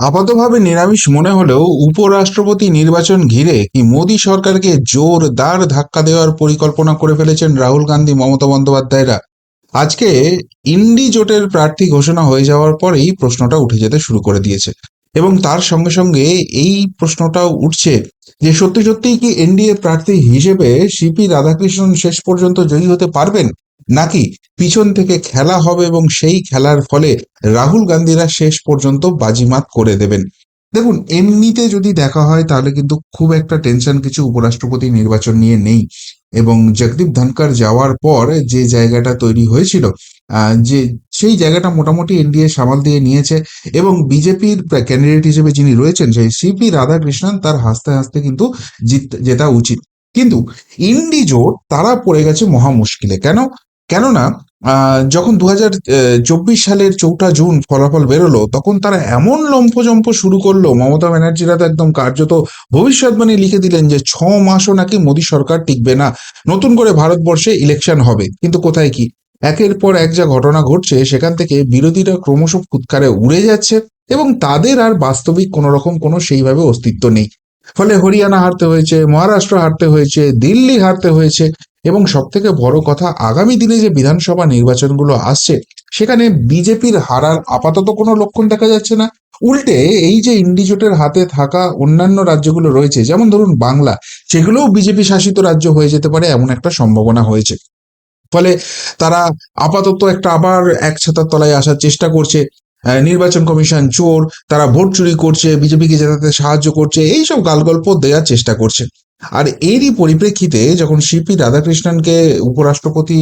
আপাতভাবে নিরামিষ মনে হলেও উপরাষ্ট্রপতি নির্বাচন ঘিরে কি মোদী সরকারকে জোরদার ধাক্কা দেওয়ার পরিকল্পনা করে ফেলেছেন রাহুল গান্ধী, মমতা বন্দ্যোপাধ্যায়রা? আজকে ইন্ডি জোটের প্রার্থী ঘোষণা হয়ে যাওয়ার পরেই প্রশ্নটা উঠে যেতে শুরু করে দিয়েছে। এবং তার সঙ্গে সঙ্গে এই প্রশ্নটাও উঠছে যে সত্যি সত্যিই কি এনডিএ প্রার্থী হিসেবে সিপি রাধাকৃষ্ণন শেষ পর্যন্ত জয়ী হতে পারবেন? নাকি পিছন থেকে খেলা হবে এবং সেই খেলার ফলে রাহুল গান্ধীরা শেষ পর্যন্ত বাজিমাত করে দেবেন। দেখুন, এমনিতে যদি দেখা হয়, তাহলে কিন্তু খুব একটা টেনশন কিছু উপরাষ্ট্রপতি নির্বাচন নিয়ে নেই। এবং জগদীপ ধনকর যাওয়ার পর যে জায়গাটা তৈরি হয়েছিল যে সেই জায়গাটা মোটামুটি এনডিএ সামাল দিয়ে নিয়েছে এবং বিজেপির ক্যান্ডিডেট হিসেবে যিনি রয়েছেন, সেই সিপি রাধাকৃষ্ণন তার হাসতে হাসতে কিন্তু জিত, জেতা উচিত। কিন্তু ইন্ডি জোট তারা পড়ে গেছে মহা মুশকিলে। কেন? কেননা যখন দু হাজার চব্বিশ সালের চৌঠা জুন ফলাফল বেরোলো, তখন তারা এমন লম্ফজম্প শুরু করল, মমতা ব্যানার্জিরা তো একদম কার্যত ভবিষ্যৎবাণী লিখে দিলেন যে, ছ মাসও নাকি মোদী সরকার টিকবে না, নতুন করে ভারতবর্ষে ইলেকশন হবে। কিন্তু কোথায় কি? একের পর এক যা ঘটনা ঘটছে, সেখান থেকে বিরোধীরা ক্রমশ ফুৎকারে উড়ে যাচ্ছে এবং তাদের আর বাস্তবিক কোনো রকম কোনো সেইভাবে অস্তিত্ব নেই। ফলে হরিয়ানা হারতে হয়েছে, মহারাষ্ট্র হারতে হয়েছে, দিল্লি হারতে হয়েছে এবং সব থেকে বড় কথা, আগামী দিনে যে বিধানসভা নির্বাচনগুলো আসছে, সেখানে বিজেপির হারার আপাতত কোনো লক্ষণ দেখা যাচ্ছে না। উল্টে এই যে ইন্ডিজোটের হাতে থাকা অন্যান্য রাজ্যগুলো রয়েছে, যেমন ধরুন বাংলা, সেগুলোও বিজেপি শাসিত রাজ্য হয়ে যেতে পারে এমন একটা সম্ভাবনা হয়েছে। ফলে তারা আপাতত একটা আবার এক ছাতার তলায় আসার চেষ্টা করছে। নির্বাচন কমিশন চোর, তারা ভোট চুরি করছে, বিজেপিকে জেতাতে সাহায্য করছে, এইসব গালগল্প দেওয়ার চেষ্টা করছে। আর এরই পরিপ্রেক্ষিতে যখন সিপি রাধাকৃষ্ণনকে উপরাষ্ট্রপতি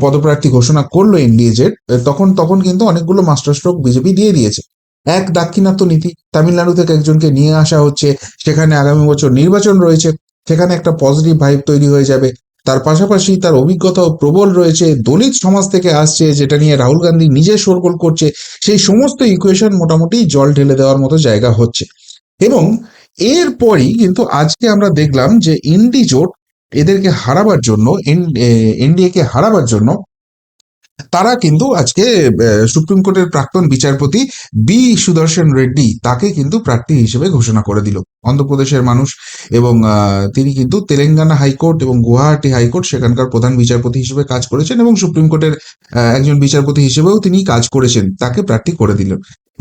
পদপ্রার্থী ঘোষণা করল এনডিএজের তখন তখন কিন্তু অনেকগুলো মাস্টার স্ট্রোক বিজেপি দিয়ে দিয়েছে। এক দাক্ষিণাত্য নীতি, তামিলনাড়ু থেকে একজনকে নিয়ে আসা হচ্ছে, সেখানে আগামী বছর নির্বাচন রয়েছে, সেখানে একটা পজিটিভ ভাইব তৈরি হয়ে যাবে। তার পাশাপাশি তার অভিজ্ঞতাও প্রবল রয়েছে, দলিত সমাজ থেকে আসছে, যেটা নিয়ে রাহুল গান্ধী নিজে শোরগোল করছে, সেই সমস্ত ইকুয়েশন মোটামুটি জল ঢেলে দেওয়ার মতো জায়গা হচ্ছে। এবং এরপরই কিন্তু আজকে আমরা দেখলাম যে ইন্ডি জোট এদেরকে হারাবার জন্য এনডিএ কে হারাবার জন্য তারা কিন্তু আজকে সুপ্রিম কোর্টের প্রাক্তন বিচারপতি বি সুদর্শন রেড্ডি তাকে কিন্তু প্রার্থী হিসেবে ঘোষণা করে দিল। অন্ধ্রপ্রদেশের মানুষ এবং তিনি কিন্তু তেলেঙ্গানা হাইকোর্ট এবং গুয়াহাটি হাইকোর্ট সেখানকার প্রধান বিচারপতি হিসেবে কাজ করেছেন এবং সুপ্রিম কোর্টের একজন বিচারপতি হিসেবেও তিনি কাজ করেছেন, তাকে প্রার্থী করে দিল।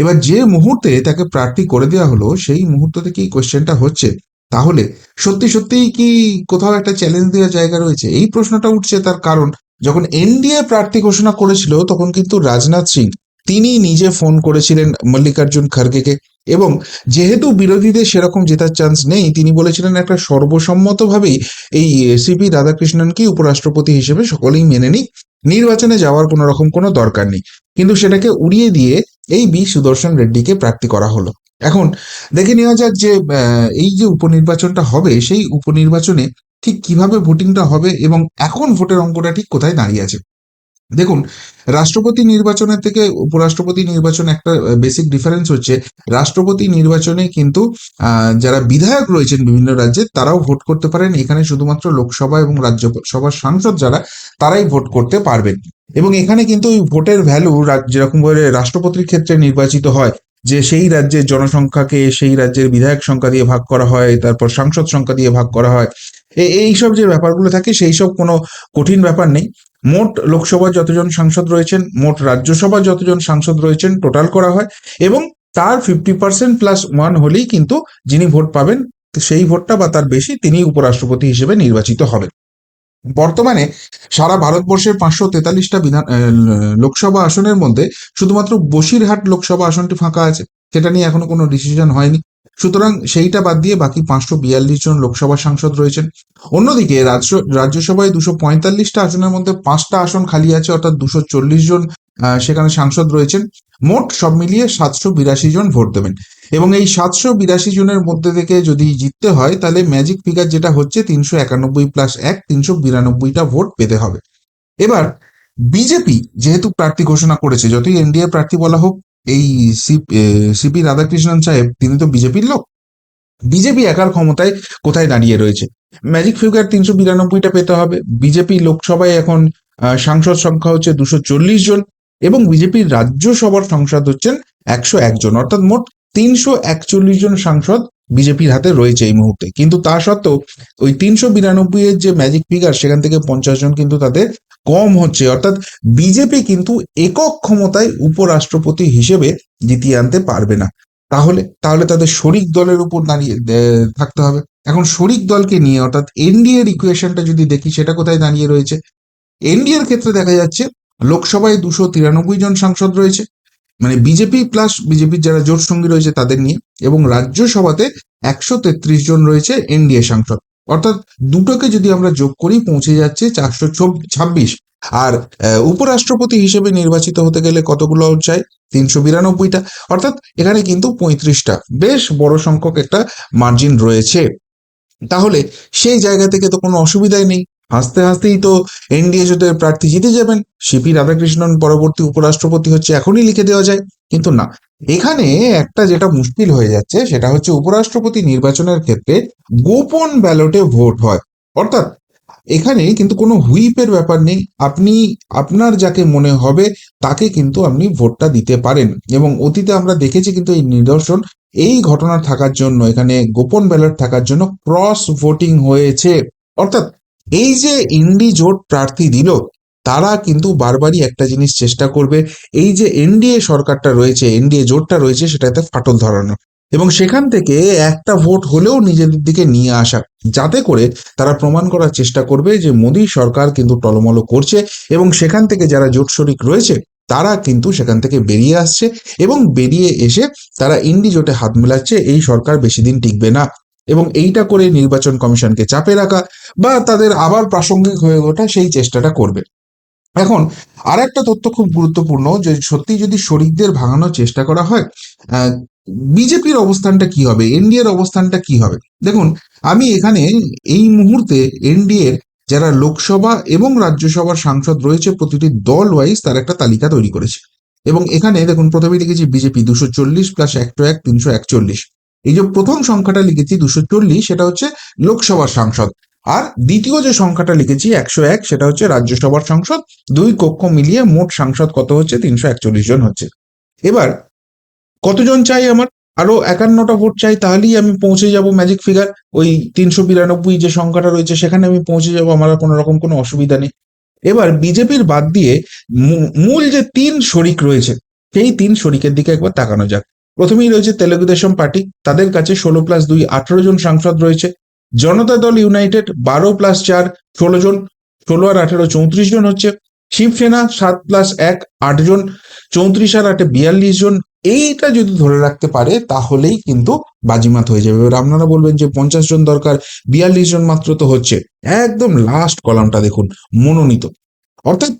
এবার যে মুহূর্তে তাকে প্রার্থী করে দেওয়া হলো, সেই মুহূর্ত থেকে এই কোয়েশ্চেনটা হচ্ছে? তাহলে সত্যি সত্যিই কি কোথাও একটা চ্যালেঞ্জ দেওয়ার জায়গা রয়েছে? এই প্রশ্নটা উঠছে তার কারণ। যখন এনডিএ প্রার্থী ঘোষণা করেছিল, তখন কিন্তু রাজনাথ সিং তিনি নিজে ফোন করেছিলেন মল্লিকার্জুন খার্গেকে এবং যেহেতু বিরোধীদের সেরকম জেতার চান্স নেই, তিনি বলেছিলেন একটা সর্বসম্মতভাবেই এই সিপি রাধাকৃষ্ণনকে উপরাষ্ট্রপতি হিসেবে সকলেই মেনে নিক, নির্বাচনে যাওয়ার কোনো রকম কোনো দরকার নেই। কিন্তু সেটাকে উড়িয়ে দিয়ে এই বি সুদর্শন রেড্ডিকে প্রার্থী করা হলো। এখন দেখে নেওয়া যাক যে এই যে উপনির্বাচনটা হবে, সেই উপনির্বাচনে ঠিক কীভাবে ভোটিংটা হবে এবং এখন ভোটের অঙ্কটা ঠিক কোথায় দাঁড়িয়ে আছে? দেখুন, রাষ্ট্রপতি নির্বাচনের থেকে উপরাষ্ট্রপতি নির্বাচন একটা বেসিক ডিফারেন্স হচ্ছে, রাষ্ট্রপতি নির্বাচনে কিন্তু যারা বিধায়ক রয়েছেন বিভিন্ন রাজ্যে, তারাও ভোট করতে পারেন। এখানে শুধুমাত্র লোকসভা এবং রাজ্যসভার সাংসদ যারা, তারাই ভোট করতে পারবেন। এবং এখানে কিন্তু ওই ভোটের ভ্যালু যেরকম করে রাষ্ট্রপতির ক্ষেত্রে নির্বাচিত হয়, যে সেই রাজ্যের জনসংখ্যাকে, সেই রাজ্যের বিধায়ক সংখ্যা দিয়ে ভাগ করা হয়, তারপর সাংসদ সংখ্যা দিয়ে ভাগ করা হয় এইসব যে ব্যাপারগুলো থাকে সেই সব কোনো কঠিন ব্যাপার নেই। মোট লোকসভার যতজন সাংসদ রয়েছেন, মোট রাজ্যসভার যতজন সাংসদ রয়েছেন টোটাল করা হয় এবং তার ফিফটি পার্সেন্ট প্লাস ওয়ান হলেই কিন্তু যিনি ভোট পাবেন, সেই ভোটটা বা তার বেশি তিনি উপরাষ্ট্রপতি হিসেবে নির্বাচিত হবেন। বর্তমানে সারা ভারতবর্ষের পাঁচশো তেতাল্লিশটা বিধান লোকসভা আসনের মধ্যে শুধুমাত্র বসিরহাট লোকসভা আসনটি ফাঁকা আছে। সেটা নিয়ে এখনও কোনো ডিসিশন হয়নি। সুতরাং সেইটা বাদ দিয়ে বাকি পাঁচশো বিয়াল্লিশ জন লোকসভা সাংসদ রয়েছেন। অন্যদিকে রাজ্য, রাজ্যসভায় দুশো পঁয়তাল্লিশটা আসনের মধ্যে পাঁচটা আসন খালি আছে, অর্থাৎ দুশো চল্লিশ জন সেখানে সাংসদ রয়েছেন। মোট সব মিলিয়ে সাতশো বিরাশি জন ভোট দেবেন। এবং এই সাতশো বিরাশি জনের মধ্যে থেকে যদি জিততে হয়, তাহলে ম্যাজিক ফিগার যেটা হচ্ছে তিনশো একানব্বই প্লাস এক, তিনশো বিরানব্বইটা ভোট পেতে হবে। এবার, বিজেপি যেহেতু প্রার্থী ঘোষণা করেছে, যতই এনডিএ প্রার্থী বলা হোক এই সিপি রাধাকৃষ্ণন সাহেব, তিনি তো বিজেপির লোক। বিজেপি একার ক্ষমতায় কোথায় দাঁড়িয়ে রয়েছে? ম্যাজিক ফিগার তিনশো বিরানব্বইটা পেতে হবে। বিজেপি লোকসভায় এখন সাংসদ সংখ্যা হচ্ছে দুশো চল্লিশ জন এবং বিজেপির রাজ্যসভার সংসদ হচ্ছেন একশো একজন অর্থাৎ মোট তিনশো একচল্লিশ জন সাংসদ বিজেপির হাতে রয়েছে এই মুহূর্তে। কিন্তু তা সত্ত্বেও ওই তিনশো বিরানব্বই এর যে ম্যাজিক ফিগার সেখান থেকে পঞ্চাশ জন কিন্তু তাদের কম হচ্ছে। অর্থাৎ বিজেপি কিন্তু একক ক্ষমতায় উপরাষ্ট্রপতি হিসেবে জিতিয়ে আনতে পারবে না। তাহলে তাহলে তাদের শরিক দলের উপর দাঁড়িয়ে থাকতে হবে। এখন শরিক দলকে নিয়ে, অর্থাৎ এনডিএর ইকুয়েশনটা যদি দেখি, সেটা কোথায় দাঁড়িয়ে রয়েছে? এনডিএর ক্ষেত্রে দেখা যাচ্ছে, লোকসভায় দুশো তিরানব্বই জন সাংসদ রয়েছে। মানে বিজেপি প্লাস বিজেপির যারা জোট সঙ্গী রয়েছে তাদের নিয়ে এবং রাজ্যসভাতে একশো তেত্রিশ জন রয়েছে এনডিএ সাংসদ। অর্থাৎ দুটোকে যদি আমরা যোগ করি পৌঁছে যাচ্ছে চারশো ছাব্বিশ। আর উপরাষ্ট্রপতি হিসেবে নির্বাচিত হতে গেলে কতগুলো চাই তিনশো বিরানব্বইটা। অর্থাৎ এখানে কিন্তু পঁয়ত্রিশটা। বেশ বড় সংখ্যক একটা মার্জিন রয়েছে। তাহলে সেই জায়গা থেকে তো কোনো অসুবিধাই নেই। হাসতে হাসতেই তো এনডিএ জোটের প্রার্থী জিতে যাবেন। সিপি রাধাকৃষ্ণন পরবর্তী উপরাষ্ট্রপতি হচ্ছে এখনই লিখে দেওয়া যায়, কিন্তু না। এখানে একটা যেটা মুশকিল হয়ে যাচ্ছে, সেটা হচ্ছে উপরাষ্ট্রপতি নির্বাচনের ক্ষেত্রে গোপন ব্যালটে ভোট হয়। অর্থাৎ এখানে কিন্তু কোনো হুইপের ব্যাপার নেই। আপনি, আপনার যাকে মনে হবে, তাকে কিন্তু আপনি ভোটটা দিতে পারেন। এবং অতীতে আমরা দেখেছি কিন্তু এই নিদর্শন, এই ঘটনা থাকার জন্য, এখানে গোপন ব্যালট থাকার জন্য ক্রস ভোটিং হয়েছে। অর্থাৎ এই যে ইন্ডি জোট প্রার্থী দিল, তারা কিন্তু বারবারই একটা জিনিস চেষ্টা করবে। এই যে এনডিএ সরকারটা রয়েছে, এনডিএ জোটটা রয়েছে, সেটাতে ফাটল ধরানো। এবং সেখান থেকে একটা ভোট হলেও নিজেদের দিকে নিয়ে আসা, যাতে করে তারা প্রমাণ করার চেষ্টা করবে যে মোদী সরকার কিন্তু টলমলো করছে এবং সেখান থেকে যারা জোট শরিক রয়েছে, তারা কিন্তু সেখান থেকে বেরিয়ে আসছে এবং বেরিয়ে এসে তারা ইন্ডি জোটে হাত মেলাচ্ছে, এই সরকার বেশি দিন টিকবে না। এবং এইটা করে নির্বাচন কমিশনকে চাপে রাখা বা তাদের আবার প্রাসঙ্গিক হয়ে ওঠা সেই চেষ্টাটা করবে। এখন আর একটা তথ্য খুব গুরুত্বপূর্ণ যে সত্যি যদি শরিকদের ভাঙানোর চেষ্টা করা হয় বিজেপির অবস্থানটা কি হবে? এনডিএর অবস্থানটা কি হবে? দেখুন, আমি এখানে এই মুহূর্তে এনডিএর যারা লোকসভা এবং রাজ্যসভার সাংসদ রয়েছে, প্রতিটি দল ওয়াইজ তার একটা তালিকা তৈরি করেছে। এবং এখানে দেখুন প্রথমে লিখেছি বিজেপি দুশো চল্লিশ প্লাস একশো এক, তিনশো একচল্লিশ। এই যে প্রথম সংখ্যাটা লিখেছি দুশো চল্লিশ, সেটা হচ্ছে লোকসভার সাংসদ। আর দ্বিতীয় যে সংখ্যাটা লিখেছি একশো এক, সেটা হচ্ছে রাজ্যসভার সাংসদ। দুই কক্ষ মিলিয়ে মোট সাংসদ কত হচ্ছে? তিনশো একচল্লিশ জন হচ্ছে। এবার, কতজন চাই আমার? আরও একান্নটা ভোট চাই, তাহলেই আমি পৌঁছে যাব ম্যাজিক ফিগার ওই তিনশো বিরানব্বই যে সংখ্যাটা রয়েছে, সেখানে আমি পৌঁছে যাব, আমার কোনো রকম কোনো অসুবিধা নেই। এবার, বিজেপির বাদ দিয়ে মূল যে তিন শরিক রয়েছে, সেই তিন শরিকের দিকে একবার তাকানো যাক। প্রথমেই রয়েছে তেলেগু দেশম পার্টি, তাদের কাছে ষোলো প্লাস দুই আঠারো জন সাংসদ রয়েছে। জনতা দল ইউনাইটেড বারো প্লাস চার ষোলো জন, ষোলো আর আঠেরো চৌত্রিশ জন হচ্ছে। শিবসেনা সাত প্লাস এক আট জন, চৌত্রিশ আর আটে বিয়াল্লিশ জন। এইটা যদি ধরে রাখতে পারে, তাহলেই কিন্তু বাজিমাত হয়ে যাবে। এবার আপনারা বলবেন যে পঞ্চাশ জন দরকার, বিয়াল্লিশ জন মাত্র তো হচ্ছে। একদম লাস্ট কলামটা দেখুন, মনোনীত। অর্থাৎ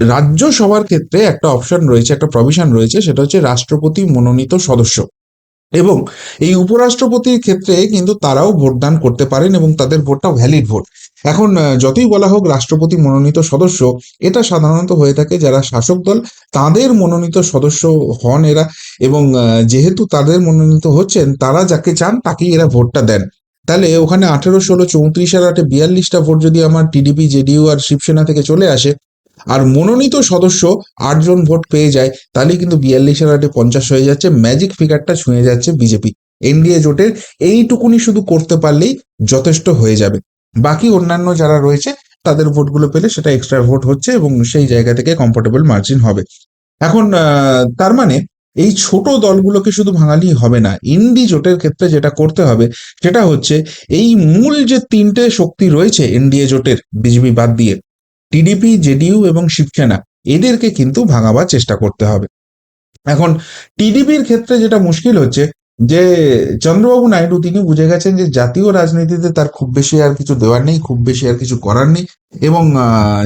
রাজ্যসভার ক্ষেত্রে একটা অপশন রয়েছে, একটা প্রভিশন রয়েছে, সেটা হচ্ছে রাষ্ট্রপতি মনোনীত সদস্য। এবং এই উপরাষ্ট্রপতির ক্ষেত্রে কিন্তু তারাও ভোটদান করতে পারেন এবং তাদের ভোটটা ভ্যালিড ভোট। এখন যতই বলা হোক রাষ্ট্রপতি মনোনীত সদস্য, এটা সাধারণত হয়ে থাকে যারা শাসক দল, তাদের মনোনীত সদস্য হন এরা এবং যেহেতু তাদের মনোনীত হচ্ছেন, তারা যাকে চান তাকেই এরা ভোটটা দেন। তাহলে ওখানে আঠেরো, ষোলো চৌত্রিশ আর আটে বিয়াল্লিশটা ভোট যদি আমার টিডিপি, জেডিইউ আর শিবসেনা থেকে চলে আসে আর মনোনীত সদস্য আটজন ভোট পেয়ে যায় তাহলে কিন্তু বিয়াল্লিশ আটে পঞ্চাশ হয়ে যাচ্ছে ম্যাজিক ফিগারটা ছুঁয়ে যাচ্ছে বিজেপি। এনডিএ জোটের এইটুকুনি শুধু করতে পারলেই যথেষ্ট হয়ে যাবে। বাকি অন্যান্য যারা রয়েছে, তাদের ভোটগুলো পেলে সেটা এক্সট্রা ভোট হচ্ছে এবং সেই জায়গা থেকে কমফোর্টেবল মার্জিন হবে। এখন তার মানে এই ছোট দলগুলোকে শুধু ভাঙালেই হবে না ইন্ডি জোটের ক্ষেত্রে যেটা করতে হবে, সেটা হচ্ছে এই মূল যে তিনটে শক্তি রয়েছে এনডিএ জোটের, বিজেপি বাদ দিয়ে টিডিপি জেডিইউ এবং শিবসেনা এদেরকে কিন্তু ভাঙাবার চেষ্টা করতে হবে। এখন টিডিপির ক্ষেত্রে যেটা মুশকিল হচ্ছে যে চন্দ্রবাবু নাইডু তিনি বুঝে গেছেন যে জাতীয় রাজনীতিতে তার খুব বেশি আর কিছু দেওয়ার নেই খুব বেশি আর কিছু করার নেই এবং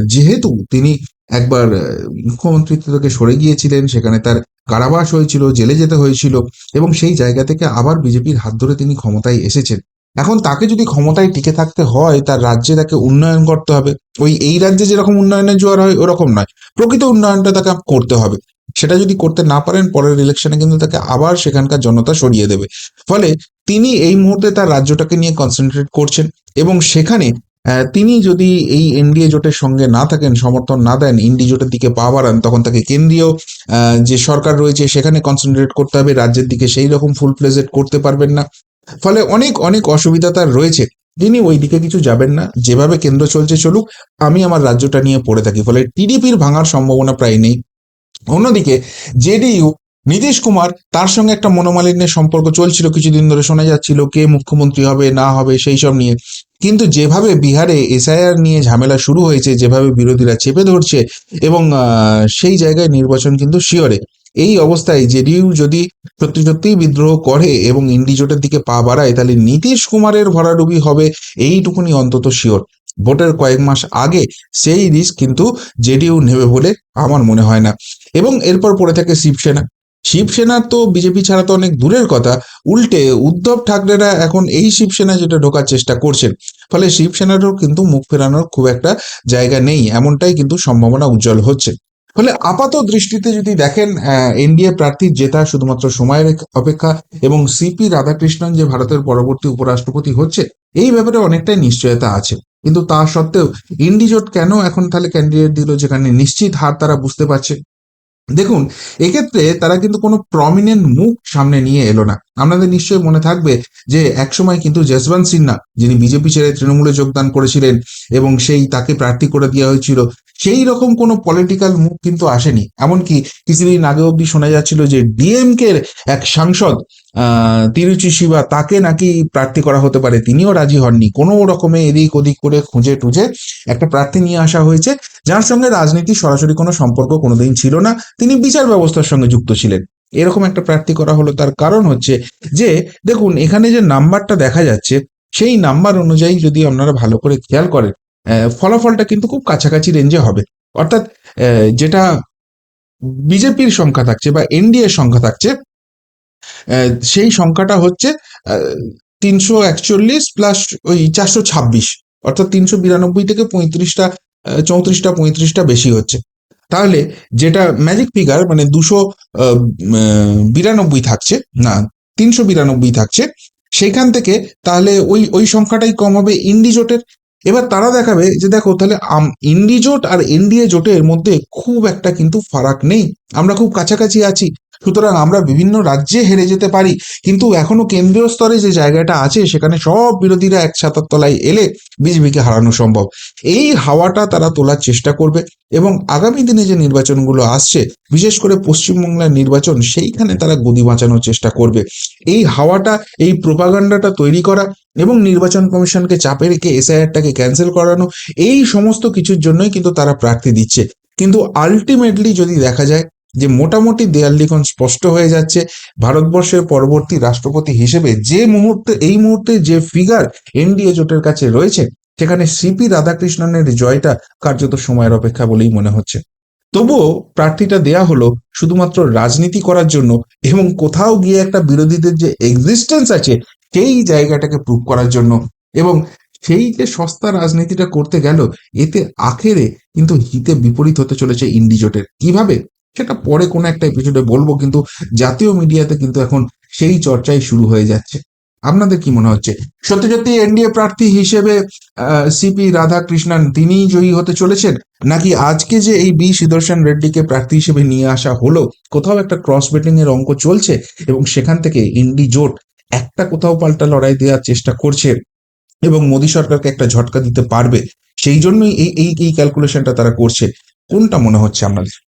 যেহেতু তিনি একবার আহ, মুখ্যমন্ত্রিত্ব থেকে সরে গিয়েছিলেন সেখানে তার কারাবাস হয়েছিল জেলে যেতে হয়েছিল এবং সেই জায়গা থেকে আবার বিজেপির হাত ধরে তিনি ক্ষমতায় এসেছেন। এখন তাকে যদি ক্ষমতায় টিকে থাকতে হয়, তার রাজ্যে তাকে উন্নয়ন করতে হবে। ওই এই রাজ্যে যেরকম উন্নয়নের জোয়ার হয়, ওরকম নয়। প্রকৃত উন্নয়নটা তাকে করতে হবে। সেটা যদি করতে না পারেন, পরের ইলেকশনে কিন্তু তাকে আবার সেখানকার জনতা সরিয়ে দেবে। ফলে তিনি এই মুহূর্তে তার রাজ্যটাকে নিয়ে কনসেন্ট্রেট করছেন এবং সেখানে তিনি যদি এই এনডিএ জোটের সঙ্গে না থাকেন, সমর্থন না দেন ইন্ডি জোটের দিকে পা বাড়ান, তখন তাকে কেন্দ্রীয় যে সরকার রয়েছে, সেখানে কনসেন্ট্রেট করতে হবে। রাজ্যের দিকে সেই রকম ফুল প্লেজেড করতে পারবেন না। ফলে অনেক অনেক অসুবিধা তার রয়েছে। তিনি ওই দিকে কিছু যাবেন না। যেভাবে কেন্দ্র চলছে চলুক, আমি আমার রাজ্যটা নিয়ে পড়ে থাকি। ফলে টিডিপির ভাঙার সম্ভাবনা প্রায় নেই। অন্যদিকে জেডিইউ নীতিশ কুমার তার সঙ্গে একটা মনোমালিন্যের সম্পর্ক চলছিল কিছুদিন ধরে। শোনা যাচ্ছিল কে মুখ্যমন্ত্রী হবে, না হবে, সেই সব নিয়ে। কিন্তু যেভাবে বিহারে এসআইআর নিয়ে ঝামেলা শুরু হয়েছে, যেভাবে বিরোধীরা চেপে ধরছে এবং সেই জায়গায় নির্বাচন কিন্তু শিওরে। এই অবস্থায় জেডিইউ যদি সত্যি সত্যিই বিদ্রোহ করে এবং ইন্ডি জোটের দিকে পা বাড়ায়, তাহলে নীতিশ কুমারের ভরাডুবি হবে এইটুকুনি অন্তত শিওর ভোটের কয়েক মাস আগে সেই রিস্ক কিন্তু জেডিইউ নেবে বলে আমার মনে হয় না। এবং এরপর পড়ে থাকে শিবসেনা। শিবসেনা তো বিজেপি ছাড়া তো অনেক দূরের কথা। উল্টে উদ্ধব ঠাকরেরা এখন এই শিবসেনা যেটা ঢোকার চেষ্টা করছেন। ফলে শিবসেনারও কিন্তু মুখ ফেরানোর খুব একটা জায়গা নেই, এমনটাই কিন্তু সম্ভাবনা উজ্জ্বল হচ্ছে। ফলে আপাত দৃষ্টিতে যদি দেখেন এনডিএ প্রার্থীর জেতা শুধুমাত্র সময়ের অপেক্ষা এবং সিপি রাধাকৃষ্ণন যে ভারতের পরবর্তী উপরাষ্ট্রপতি হচ্ছে, এই ব্যাপারে অনেকটাই নিশ্চয়তা আছে। কিন্তু তা সত্ত্বেও, ইন্ডিজোট কেন এখন তাহলে ক্যান্ডিডেট দিল যেখানে নিশ্চিত হার তারা বুঝতে পারছে? দেখুন, এক্ষেত্রে তারা কিন্তু কোনো প্রমিনেন্ট মুখ সামনে নিয়ে এলো না। আপনাদের নিশ্চয়ই মনে থাকবে যে একসময় কিন্তু যশবন্ত সিনহা, যিনি বিজেপি ছেড়ে তৃণমূলে যোগদান করেছিলেন এবং সেই তাকে প্রার্থী করে দেওয়া হয়েছিল, সেই রকম কোনো পলিটিক্যাল মুখ কিন্তু আসেনি। এমনকি কিছুদিন আগে অব্দি শোনা যাচ্ছিল যে ডিএমকে এক সাংসদ তিরুচি শিবা তাকে নাকি প্রার্থী করা হতে পারে, তিনিও রাজি হননি। কোনো রকমে এদিক ওদিক করে খুঁজে টুজে একটা প্রার্থী নিয়ে আসা হয়েছে, যার সঙ্গে রাজনীতি সরাসরি কোনো সম্পর্ক কোনোদিন ছিল না। তিনি বিচার ব্যবস্থার সঙ্গে যুক্ত ছিলেন। এরকম একটা প্রার্থী করা হলো। তার কারণ হচ্ছে যে, দেখুন, এখানে যে নাম্বারটা দেখা যাচ্ছে, সেই নাম্বার অনুযায়ী যদি আপনারা ভালো করে খেয়াল করেন ফলাফলটা কিন্তু খুব কাছাকাছি রেঞ্জে হবে। অর্থাৎ যেটা বিজেপির সংখ্যা থাকছে বা এনডিএ সংখ্যা থাকছে সেই সংখ্যাটা হচ্ছে তিনশো একচল্লিশ প্লাস ওই চারশো ছাব্বিশ, অর্থাৎ তিনশো বিরানব্বই থেকে পঁয়ত্রিশটা চৌত্রিশটা, পঁয়ত্রিশটা বেশি হচ্ছে। তাহলে যেটা ম্যাজিক ফিগার মানে দুশো বিরানব্বই থাকছে, না, তিনশো বিরানব্বই থাকছে, সেখান থেকে তাহলে ওই ওই সংখ্যাটাই কম হবে ইন্ডিজোটের এবার তারা দেখাবে যে দেখো, তাহলে ইন্ডিজোট আর এনডিএ জোটের মধ্যে খুব একটা কিন্তু ফারাক নেই। আমরা খুব কাছাকাছি আছি। সুতরাং আমরা বিভিন্ন রাজ্যে হেরে যেতে পারি। কিন্তু এখনও কেন্দ্রীয় স্তরে যে জায়গাটা আছে, সেখানে সব বিরোধীরা এক ছাতার তলায় এলে বিজেপিকে হারানো সম্ভব। এই হাওয়াটা তারা তোলার চেষ্টা করবে এবং আগামী দিনে যে নির্বাচনগুলো আসছে, বিশেষ করে পশ্চিমবাংলার নির্বাচন, সেইখানে তারা গদি বাঁচানোর চেষ্টা করবে। এই হাওয়াটা, এই প্রোপাগান্ডাটা তৈরি করা এবং নির্বাচন কমিশনকে চাপে রেখে এসআইআরটাকে ক্যান্সেল করানো, এই সমস্ত কিছুর জন্যই কিন্তু তারা প্রার্থী দিচ্ছে। কিন্তু আলটিমেটলি যদি দেখা যায় যে মোটামুটি দেয়াল লিখন স্পষ্ট হয়ে যাচ্ছে, ভারতবর্ষের পরবর্তী রাষ্ট্রপতি হিসেবে যে মুহূর্তে, এই মুহূর্তে যে ফিগার এনডিএ জোটের কাছে রয়েছে, সেখানে সিপি রাধাকৃষ্ণনের জয়টা কার্যত সময়ের অপেক্ষা বলেই মনে হচ্ছে। তবুও প্রার্থীটা দেয়া হলো শুধুমাত্র রাজনীতি করার জন্য এবং কোথাও গিয়ে একটা বিরোধীদের যে এক্সিস্টেন্স আছে, সেই জায়গাটাকে প্রুভ করার জন্য। এবং সেই যে সস্তা রাজনীতিটা করতে গেল, এতে আখেরে কিন্তু হিতে বিপরীত হতে চলেছে ইন্ডিজোটের কীভাবে? সেটা পরে কোনো একটা এপিসোডে বলব, কিন্তু জাতীয় মিডিয়াতে কিন্তু এখন সেই চর্চাই শুরু হয়ে যাচ্ছে। আপনাদের কি মনে হচ্ছে? সত্যি এনডিএ প্রার্থী হিসেবে সিপি রাধাকৃষ্ণন তিনিই জয়ী হতে চলেছেন? নাকি আজকে যে এই বি সুদর্শন রেড্ডিকে প্রার্থী হিসেবে নিয়ে আসা হলো, কোথাও একটা ক্রস বেটিং এর অঙ্ক চলছে এবং সেখান থেকে ইন্ডি জোট একটা কোথাও পাল্টা লড়াই দেওয়ার চেষ্টা করছে এবং মোদী সরকারকে একটা ঝটকা দিতে পারবে, সেই জন্যই এই এই ক্যালকুলেশনটা তারা করছে। কোনটা মনে হচ্ছে আপনাদের?